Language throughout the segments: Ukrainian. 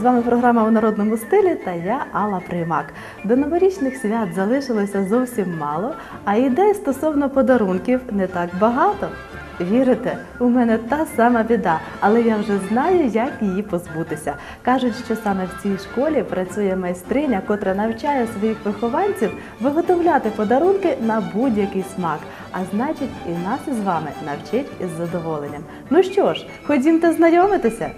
З вами програма у народному стилі та я Алла Приймак. До новорічних свят залишилося зовсім мало, а ідей стосовно подарунків не так багато. Вірите, у мене та сама біда, але я вже знаю, як її позбутися. Кажуть, що саме в цій школі працює майстриня, котра навчає своїх вихованців виготовляти подарунки на будь-який смак. А значить, і нас із вами навчить із задоволенням. Ну що ж, ходімте знайомитися.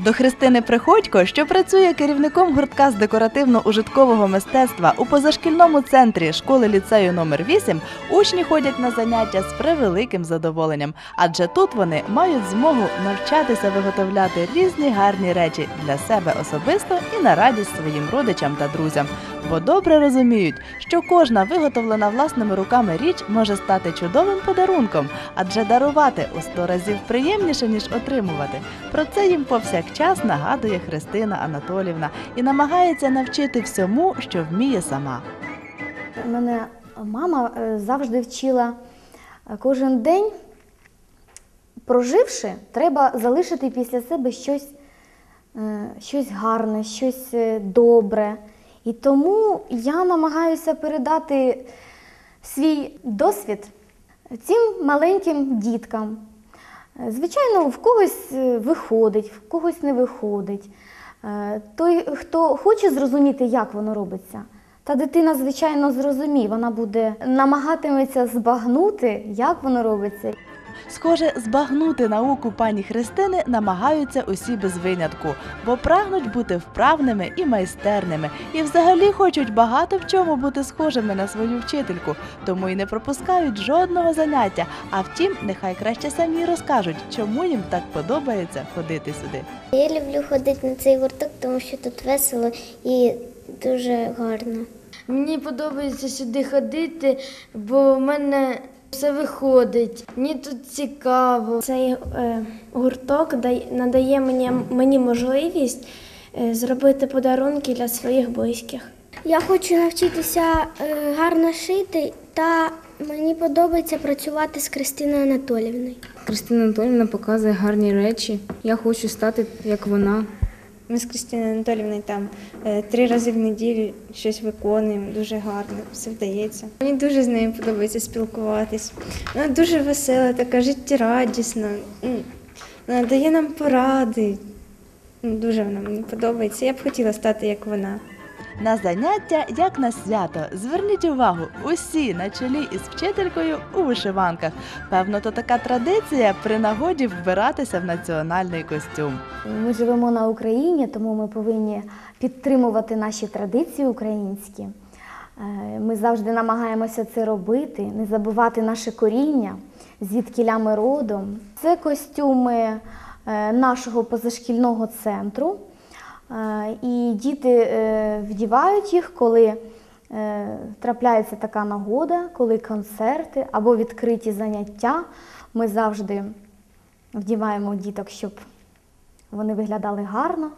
До Христини Приходько, що працює керівником гуртка з декоративно-ужиткового мистецтва у позашкільному центрі школи ліцею номер 8 учні ходять на заняття з превеликим задоволенням, адже тут вони мають змогу навчатися виготовляти різні гарні речі для себе особисто і на радість своїм родичам та друзям. Бо добре розуміють, що кожна виготовлена власними руками річ може стати чудовим подарунком, адже дарувати у сто разів приємніше, ніж отримувати. Про це їм повсякчас нагадує Христина Анатолівна і намагається навчити всьому, що вміє сама. Мене мама е, завжди вчила е, кожен день, проживши, треба залишити після себе щось, е, щось гарне, щось добре. І тому я намагаюся передати свій досвід цим маленьким діткам. Звичайно, в когось е, виходить, в когось не виходить. Е, Той, хто хоче зрозуміти, як воно робиться, та дитина, звичайно, зрозуміє, вона буде намагатиметься збагнути, як воно робиться. Схоже, збагнути науку пані Христини намагаються усі без винятку, бо прагнуть бути вправними і майстерними, і взагалі хочуть багато в чому бути схожими на свою вчительку, тому й не пропускають жодного заняття. А втім, нехай краще самі розкажуть, чому їм так подобається ходити сюди. Я люблю ходити на цей гурток, тому що тут весело і дуже гарно. Мені подобається сюди ходити, бо в мене все виходить. Мені тут цікаво. Цей е, гурток дай- надає мені, мені можливість е, зробити подарунки для своїх близьких. Я хочу навчитися е, гарно шити, та мені подобається працювати з Кристиною Анатолівною. Кристина Анатолівна показує гарні речі. Я хочу стати як вона. Ми з Кристиною Анатолівною там е, три рази в неділю щось виконуємо, дуже гарно, все вдається. Мені дуже з нею подобається спілкуватись. Вона дуже весела, така життєрадісна, вона дає нам поради. Дуже вона мені подобається. Я б хотіла стати як вона. На заняття, як на свято, зверніть увагу, усі на чолі із вчителькою у вишиванках. Певно, то така традиція при нагоді вбиратися в національний костюм. Ми живемо на Україні, тому ми повинні підтримувати наші традиції українські. Е, Ми завжди намагаємося це робити, не забувати наше коріння, звідки ми родом. Це костюми е, нашого позашкільного центру. І діти е, вдівають їх, коли е, трапляється така нагода, коли концерти або відкриті заняття. Ми завжди вдіваємо діток, щоб вони виглядали гарно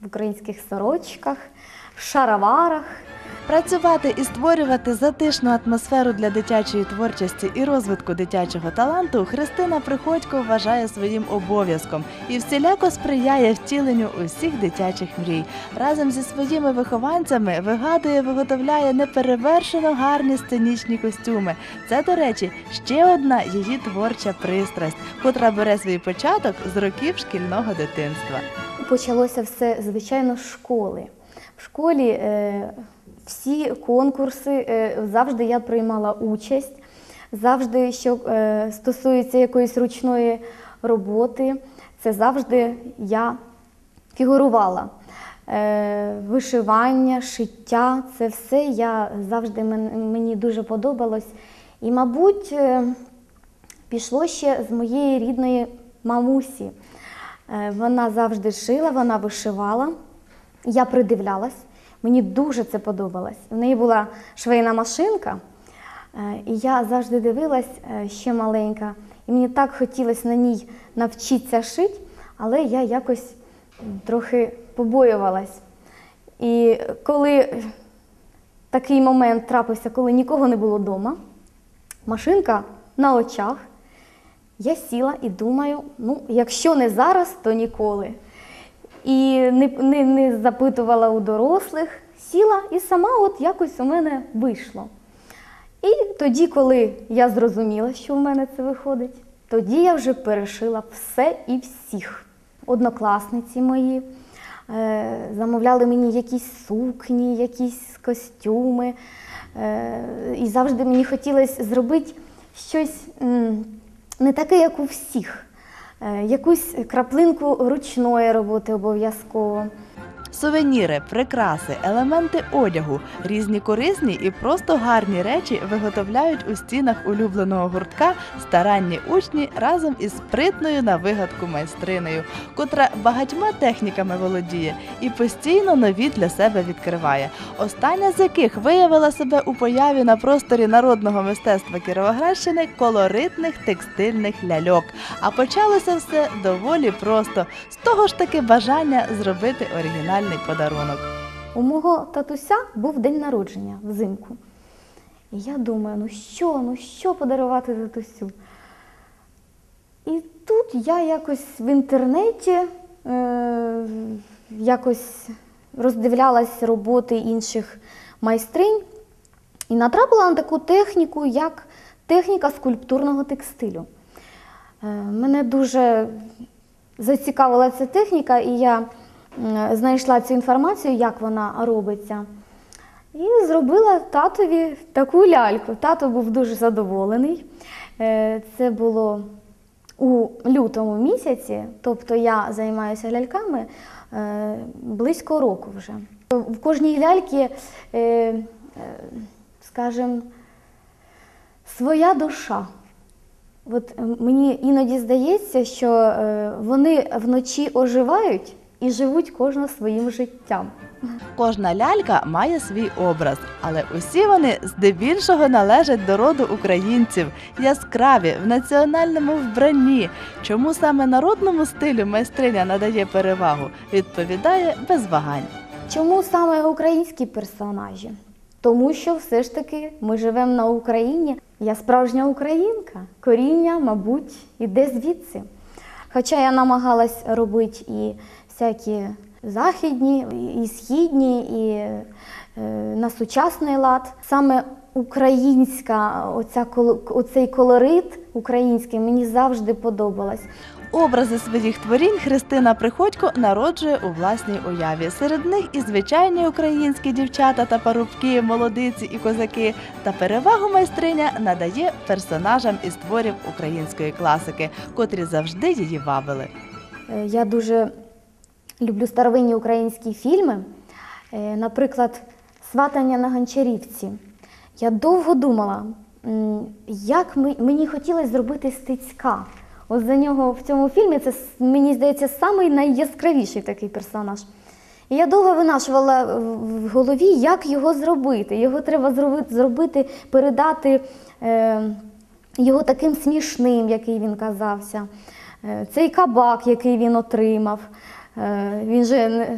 в українських сорочках, в шароварах. Працювати і створювати затишну атмосферу для дитячої творчості і розвитку дитячого таланту Христина Приходько вважає своїм обов'язком і всіляко сприяє втіленню усіх дитячих мрій. Разом зі своїми вихованцями вигадує, виготовляє неперевершено гарні сценічні костюми. Це, до речі, ще одна її творча пристрасть, котра бере свій початок з років шкільного дитинства. Почалося все, звичайно, з школи. В школі е, всі конкурси е, завжди я приймала участь, завжди, що е, стосується якоїсь ручної роботи, це завжди я фігурувала. Е, вишивання, шиття це все я завжди мені дуже подобалось. І, мабуть, пішло ще з моєї рідної мамусі. Вона завжди шила, вона вишивала. Я придивлялась, мені дуже це подобалось. В неї була швейна машинка, е, і я завжди дивилась е, ще маленька. І мені так хотілося на ній навчитися шити, але я якось трохи побоювалась. І коли такий момент трапився, коли нікого не було вдома, машинка на очах, я сіла і думаю, ну, якщо не зараз, то ніколи. І не, не, не запитувала у дорослих, сіла і сама от якось у мене вийшло. І тоді, коли я зрозуміла, що в мене це виходить, тоді я вже перешила все і всіх. Однокласниці мої е, замовляли мені якісь сукні, якісь костюми. Е, і завжди мені хотілося зробити щось не таке, як у всіх. Е, якусь краплинку ручної роботи обов'язково. Сувеніри, прикраси, елементи одягу, різні корисні і просто гарні речі виготовляють у стінах улюбленого гуртка старанні учні разом із спритною на вигадку майстринею, котра багатьма техніками володіє і постійно нові для себе відкриває. Остання з яких виявила себе у появі на просторі народного мистецтва Кіровоградщини колоритних текстильних ляльок. А почалося все доволі просто з того ж таки бажання зробити оригінальний подарунок. У мого татуся був день народження взимку. І я думаю, ну що, ну що подарувати татусю? І тут я якось в інтернеті е, якось роздивлялась роботи інших майстринь і натрапила на таку техніку, як техніка скульптурного текстилю. Е, мене дуже зацікавила ця техніка, і я знайшла цю інформацію, як вона робиться. І зробила татові таку ляльку. Тато був дуже задоволений. Е, Це було у лютому місяці, тобто я займаюся ляльками е, близько року вже. В кожній ляльці, е, скажімо, своя душа. От мені іноді здається, що вони вночі оживають і живуть кожна своїм життям. Кожна лялька має свій образ, але усі вони здебільшого належать до роду українців, яскраві в національному вбранні. Чому саме народному стилю майстриня надає перевагу, відповідає без вагань. Чому саме українські персонажі? Тому що все ж таки ми живемо на Україні. Я справжня українка. Коріння, мабуть, іде звідси. Хоча я намагалась робити і всякі західні, і східні, і е, на сучасний лад. Саме українська, оця, оцей колорит український мені завжди подобалась. Образи своїх творінь Христина Приходько народжує у власній уяві. Серед них і звичайні українські дівчата та парубки, молодиці і козаки. Та перевагу майстриня надає персонажам із творів української класики, котрі завжди її вабили. Е, Я дуже люблю старовинні українські фільми. Е, Наприклад, Сватання на Гончарівці. Я довго думала, як мені хотілося зробити стицька. От за нього в цьому фільмі це, мені здається, самий найяскравіший такий персонаж. І я довго винашувала в голові, як його зробити. Його треба зробити, зробити передати е, його таким смішним, який він казався. Е, Цей кабак, який він отримав. Е, Він же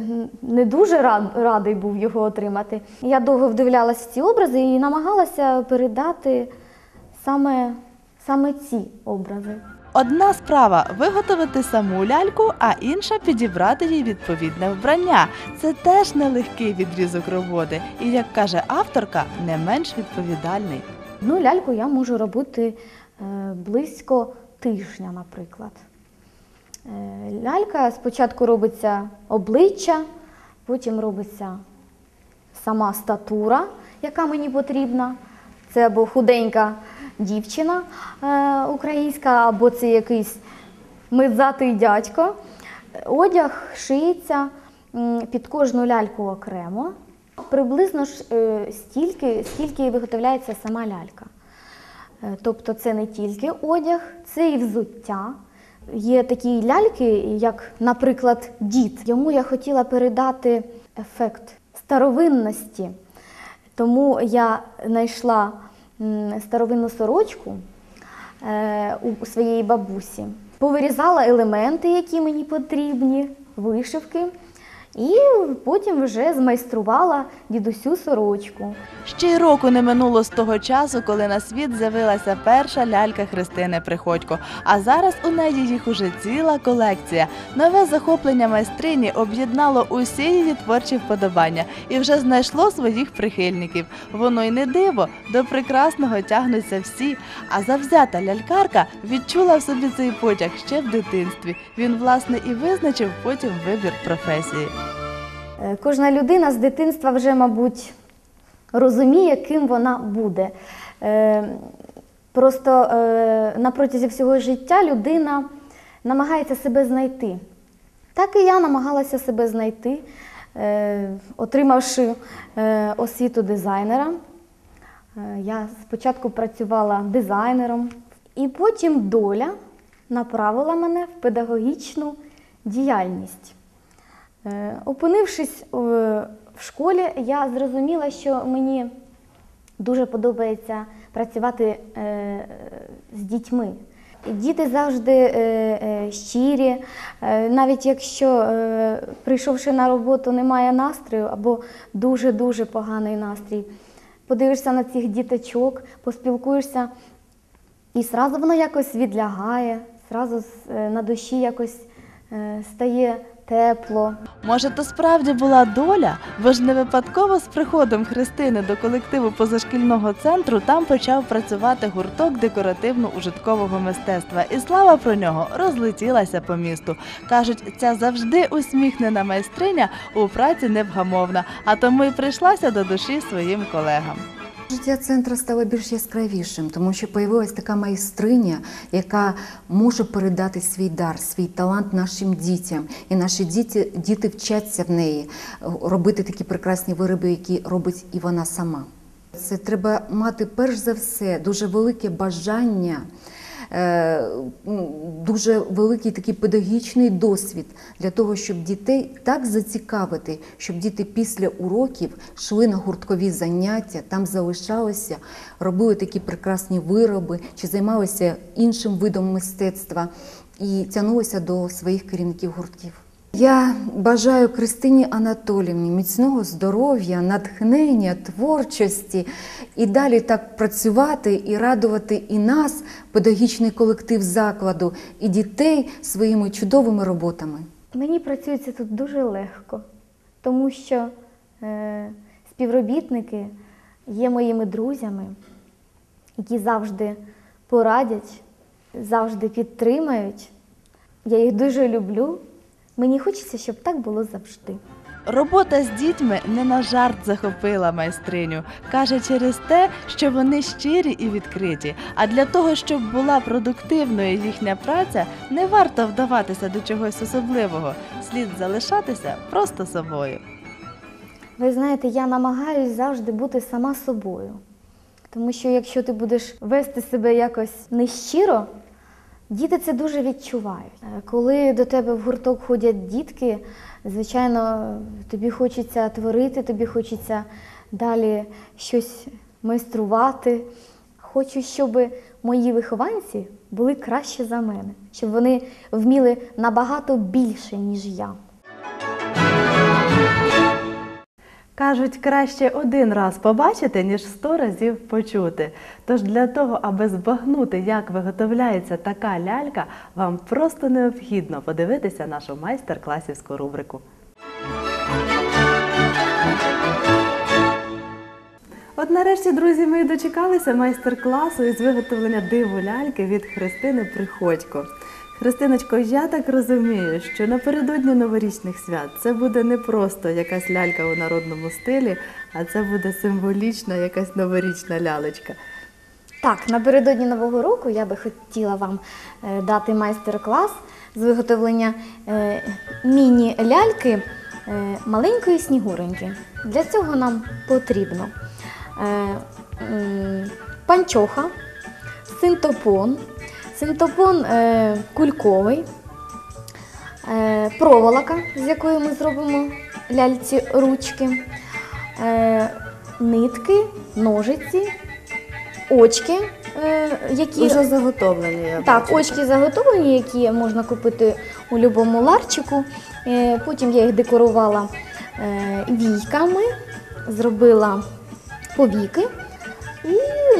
не, дуже радий був його отримати. Я довго вдивлялася ці образи і намагалася передати саме, саме ці образи. Одна справа виготовити саму ляльку, а інша підібрати їй відповідне вбрання. Це теж нелегкий відрізок роботи, і, як каже авторка, не менш відповідальний. Одну ляльку я можу робити е, близько тижня, наприклад. Е, Лялька спочатку робиться обличчя, потім робиться сама статура, яка мені потрібна. Це або худенька дівчина е, українська, або це якийсь мизатий дядько. Одяг шиється під кожну ляльку окремо. Приблизно ж е, стільки, скільки виготовляється сама лялька. Тобто це не тільки одяг, це і взуття. Є такі ляльки, як, наприклад, дід. Йому я хотіла передати ефект старовинності. Тому я знайшла старовинну сорочку е, у своєї бабусі, повирізала елементи, які мені потрібні, вишивки. І потім вже змайструвала дідусю сорочку. Ще й року не минуло з того часу, коли на світ з'явилася перша лялька Христини Приходько. А зараз у неї їх уже ціла колекція. Нове захоплення майстрині об'єднало усі її творчі вподобання і вже знайшло своїх прихильників. Воно й не диво, до прекрасного тягнуться всі. А завзята лялькарка відчула в собі цей потяг ще в дитинстві. Він, власне, і визначив потім вибір професії. Е, Кожна людина з дитинства вже, мабуть, розуміє, ким вона буде. Е, Просто е, на протязі всього життя людина намагається себе знайти. Так і я намагалася себе знайти, отримавши освіту дизайнера. Я спочатку працювала дизайнером, і потім доля направила мене в педагогічну діяльність. Е, Опинившись е, в школі, я зрозуміла, що мені дуже подобається працювати е, з дітьми. Діти завжди щирі, навіть якщо, прийшовши на роботу, немає настрою або дуже-дуже поганий настрій, подивишся на цих діточок, поспілкуєшся, і зразу воно якось відлягає, зразу е, на душі якось стає тепло. Може, то справді була доля, бо ж не випадково з приходом Христини до колективу позашкільного центру там почав працювати гурток декоративно-ужиткового мистецтва, і слава про нього розлетілася по місту. Кажуть, ця завжди усміхнена майстриня у праці невгамовна, а тому й прийшлася до душі своїм колегам. Життя центру стало більш яскравішим, тому що появилась така майстриня, яка може передати свій дар, свій талант нашим дітям. І наші діти, діти вчаться в неї е, робити такі прекрасні вироби, які робить і вона сама. Це треба мати перш за все дуже велике бажання. Е, Дуже великий такий педагогічний досвід для того, щоб дітей так зацікавити, щоб діти після уроків йшли на гурткові заняття, там залишалися, робили такі прекрасні вироби чи займалися іншим видом мистецтва і тягнулися до своїх керівників гуртків. Я бажаю Кристині Анатолівні міцного здоров'я, натхнення, творчості і далі так працювати і радувати і нас, педагогічний колектив закладу, і дітей своїми чудовими роботами. Мені працюється тут дуже легко, тому що е, співробітники є моїми друзями, які завжди порадять, завжди підтримають. Я їх дуже люблю. Мені хочеться, щоб так було завжди. Робота з дітьми не на жарт захопила майстриню. Каже через те, що вони щирі і відкриті. А для того, щоб була продуктивною їхня праця, не варто вдаватися до чогось особливого. Слід залишатися просто собою. Ви знаєте, я намагаюсь завжди бути сама собою. Тому що якщо ти будеш вести себе якось нещиро, діти це дуже відчувають. Е, Коли до тебе в гурток ходять дітки, звичайно, тобі хочеться творити, тобі хочеться далі щось майструвати. Хочу, щоб мої вихованці були краще за мене, щоб вони вміли набагато більше, ніж я. Кажуть, краще один раз побачити, ніж сто разів почути. Тож для того, аби збагнути, як виготовляється така лялька, вам просто необхідно подивитися нашу майстер-класівську рубрику. От нарешті, друзі, ми дочекалися майстер-класу із виготовлення диву ляльки від Христини Приходько. Христиночко, я так розумію, що напередодні новорічних свят це буде не просто якась лялька у народному стилі, а це буде символічна якась новорічна лялечка. Так, напередодні Нового року я би хотіла вам е, дати майстер-клас з виготовлення е, міні-ляльки е, маленької снігуреньки. Для цього нам потрібно панчоха, синтопон, синтопон е, кульковий, е, проволока, з якої ми зробимо ляльці ручки, е, нитки, ножиці, очки, які Уже заготовлені. Я так, бачу. очки заготовлені, які можна купити у любому ларчику. Потім я їх декорувала війками, зробила повіки.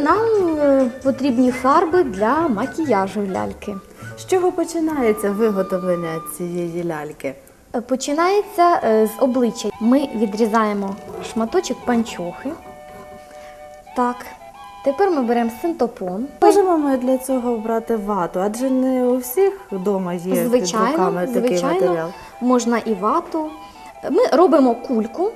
Нам е, потрібні фарби для макіяжу ляльки. З чого починається виготовлення цієї ляльки? Е, Починається е, з обличчя. Ми відрізаємо шматочок панчохи. Так. Тепер ми беремо синтопон. Можемо ми для цього брати вату, адже не у всіх вдома є під руками такий звичайно. матеріал. Можна і вату. Ми робимо кульку.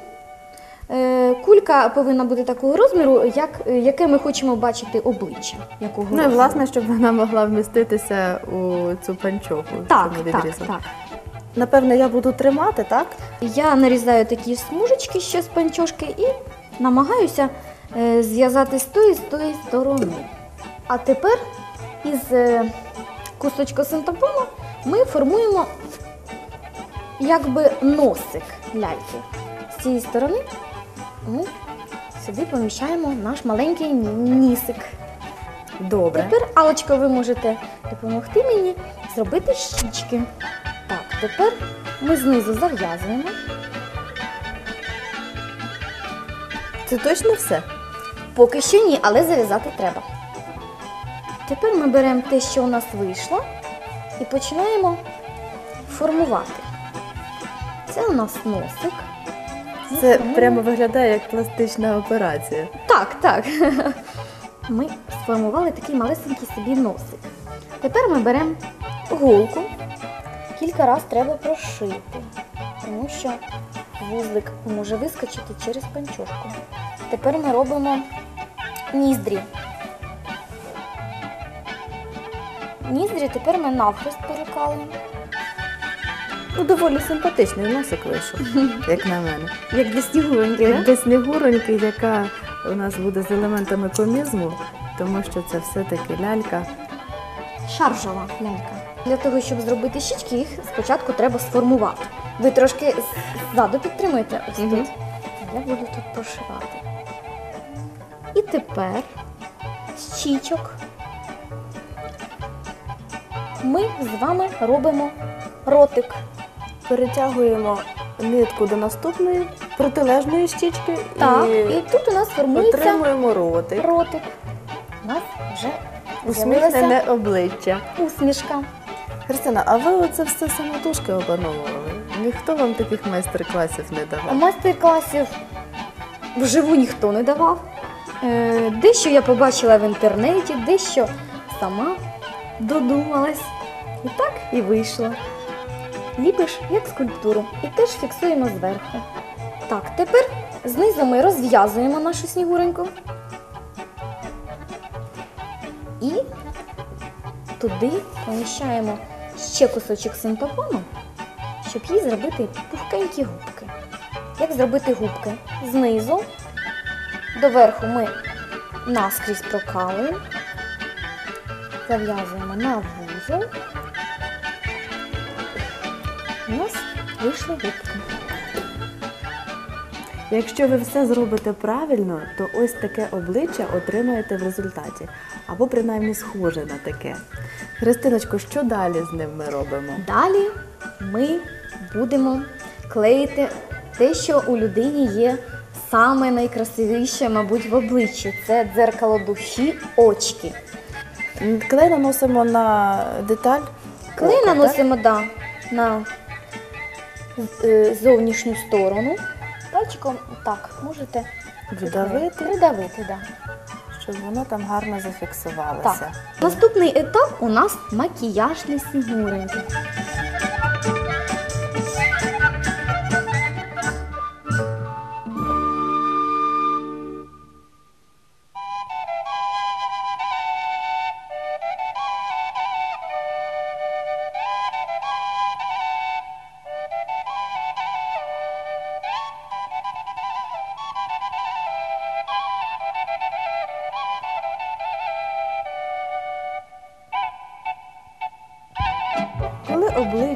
Е, Кулька повинна бути такого розміру, як, яке ми хочемо бачити обличчя. Якого Ну і розміру. власне, щоб вона могла вміститися у цю панчоху. так, що ми так, відрізали. так. Напевне, я буду тримати, так? Я нарізаю такі смужечки ще з панчошки і намагаюся е, зв'язати з тої з тої сторони. А тепер із е, кусочка синтепону ми формуємо якби носик ляльки. З цієї сторони ми сюди поміщаємо наш маленький нісик. Добре. Тепер, Алочка, ви можете допомогти мені зробити щічки. Так, тепер ми знизу зав'язуємо. Це точно все? Поки що ні, але зав'язати треба. Тепер ми беремо те, що у нас вийшло, і починаємо формувати. Це у нас носик. Це прямо виглядає як пластична операція. Так, так. Ми сформували такий малесенький собі носик. Тепер ми беремо голку. Кілька разів треба прошити, тому що вузлик може вискочити через панчошку. Тепер ми робимо ніздрі. Ніздрі тепер ми навхрест перекалуємо. Ну, доволі симпатичний носик вийшов, як на мене. Як для снігуроньки, Як для снігуроньки, яка у нас буде з елементами комізму, тому що це все-таки лялька. шаржова лялька. Для того, щоб зробити щічки, їх спочатку треба сформувати. Ви трошки ззаду підтримуєте ось Мгм. тут. Я буду тут прошивати. І тепер з щічок ми з вами робимо ротик. Перетягуємо нитку до наступної протилежної щічки Так, і, і тут у нас формується отримуємо ротик. ротик. У нас вже Усміхнене з'явилася обличчя. усмішка. Христина, а ви оце все самотужки опановували? Ніхто вам таких майстер-класів не А давав? Майстер-класів вживу ніхто не давав. Е, дещо я побачила в інтернеті, дещо сама додумалась. І так і вийшло. Ліпиш як скульптуру і теж фіксуємо зверху. Так, тепер знизу ми розв'язуємо нашу снігуреньку. І туди поміщаємо ще кусочок синтепону, щоб їй зробити пухкенькі губки. Як зробити губки? Знизу до верху ми наскрізь прокалуємо, зав'язуємо на вузол. У нас вийшли губки. Якщо ви все зробите правильно, то ось таке обличчя отримаєте в результаті. Або принаймні схоже на таке. Христиночко, що далі з ним ми робимо? Далі ми будемо клеїти те, що у людині є саме найкрасивіше, мабуть, в обличчі. Це дзеркало душі, очки. Клей наносимо на деталь. Клей наносимо да, на зовнішню сторону. Пальчиком так можете Видавити. придавити. Да. Щоб воно там гарно зафіксувалося. Так. Наступний етап у нас макіяж для снігуреньки.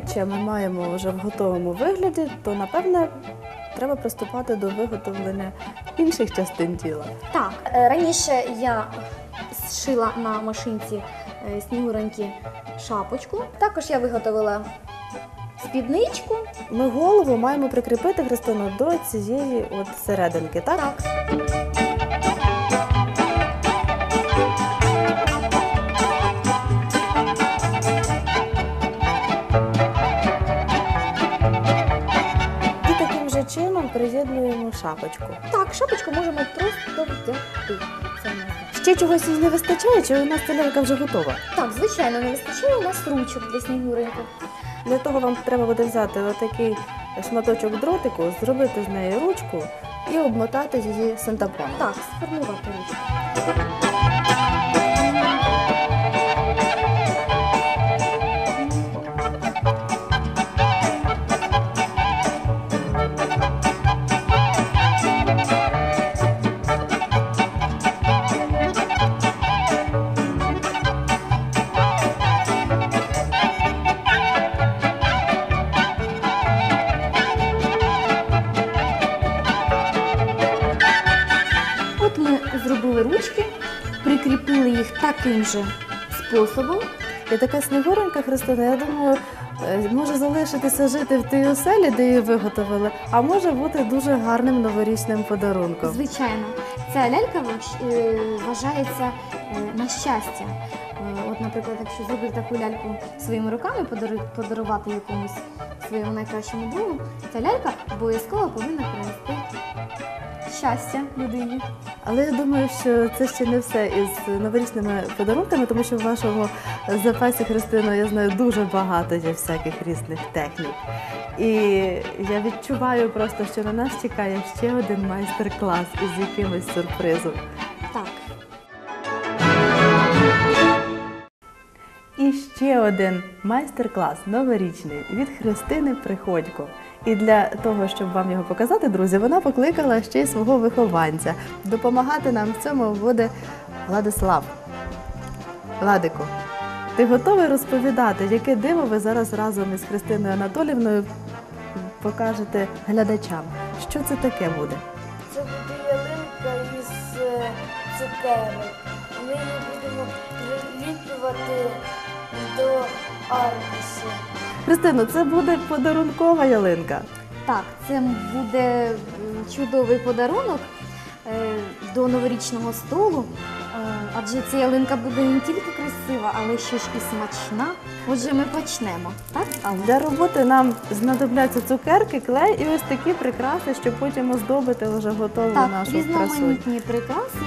Обличчя ми маємо вже в готовому вигляді, то напевне треба приступати до виготовлення інших частин тіла. Так, е, раніше я зшила на машинці е, снігуреньки шапочку. Також я виготовила спідничку. Ми голову маємо прикріпити Христину до цієї от серединки, так? Так. Шапочку. Так, шапочку можемо просто вдягти. Це не. Ще чогось їй не вистачає, чи у нас ця вже готова? Так, звичайно, не вистачає у нас ручок для снігуреньки. Для того вам треба буде взяти отакий шматочок дротику, зробити з неї ручку і обмотати її синтапоном. Так, сформувати ручку. От ми зробили ручки, прикріпили їх таким же способом. І така снігуренька Христина, я думаю, е, може залишитися жити в тій оселі, де її виготовили, а може бути дуже гарним новорічним подарунком. Звичайно, ця лялька е, вважається е, на щастя. Е, От, наприклад, якщо зробити таку ляльку своїми руками, подарувати якомусь своєму найкращому другу, ця лялька обов'язково повинна принести щастя людині. Але я думаю, що це ще не все із новорічними подарунками, тому що в вашому запасі Христино, я знаю, дуже багато є всяких різних технік. І я відчуваю просто, що на нас чекає ще один майстер-клас із якимось сюрпризом. Так. Ще один майстер-клас новорічний від Христини Приходько. І для того, щоб вам його показати, друзі, вона покликала ще й свого вихованця. Допомагати нам в цьому буде Владислав. Владику, ти готовий розповідати, яке диво ви зараз разом із Христиною Анатолівною покажете глядачам? Що це таке буде? Це буде ялинка із е, цукерок. Ми її будемо приліплювати до аркушу. Христино, це буде подарункова ялинка. Так, це буде чудовий подарунок е, до новорічного столу. Е, Адже ця ялинка буде не тільки красива, але ще ж і смачна. Отже, ми почнемо. Так, Алла? Для роботи нам знадобляться цукерки, клей і ось такі прикраси, щоб потім оздобити вже готову Так, нашу красу. різноманітні прикраси.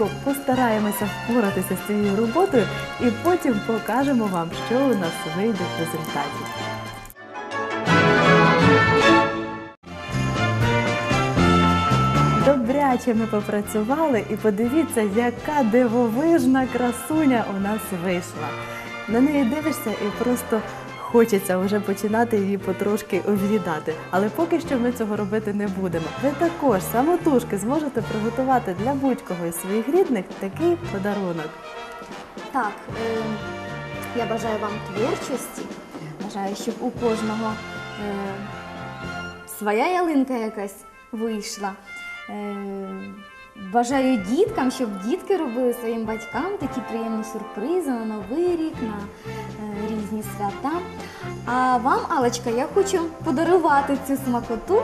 Разом постараємося впоратися з цією роботою і потім покажемо вам, що у нас вийде в результаті. Добряче ми попрацювали і подивіться, яка дивовижна красуня у нас вийшла. На неї дивишся і просто хочеться вже починати її потрошки об'їдати. Але поки що ми цього робити не будемо. Ви також самотужки зможете приготувати для будь-кого із своїх рідних такий подарунок. Так, е, я бажаю вам творчості. Бажаю, щоб у кожного е, своя ялинка якась вийшла. Е, бажаю діткам, щоб дітки робили своїм батькам такі приємні сюрпризи на Новий рік, на е, різні свята. А вам, Алечка, я хочу подарувати цю смакоту.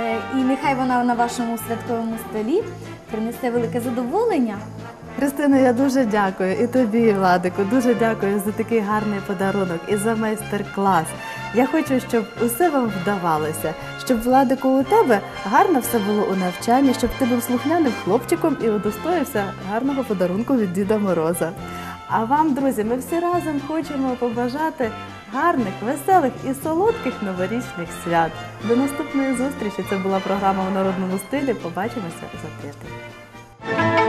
Е, і нехай вона на вашому святковому столі принесе велике задоволення. Христина, я дуже дякую і тобі, Владику, дуже дякую за такий гарний подарунок і за майстер-клас. Я хочу, щоб усе вам вдавалося, щоб Владику у тебе гарно все було у навчанні, щоб ти був слухняним хлопчиком і удостоївся гарного подарунку від Діда Мороза. А вам, друзі, ми всі разом хочемо побажати гарних, веселих і солодких новорічних свят. До наступної зустрічі. Це була програма у народному стилі. Побачимося за тиждень.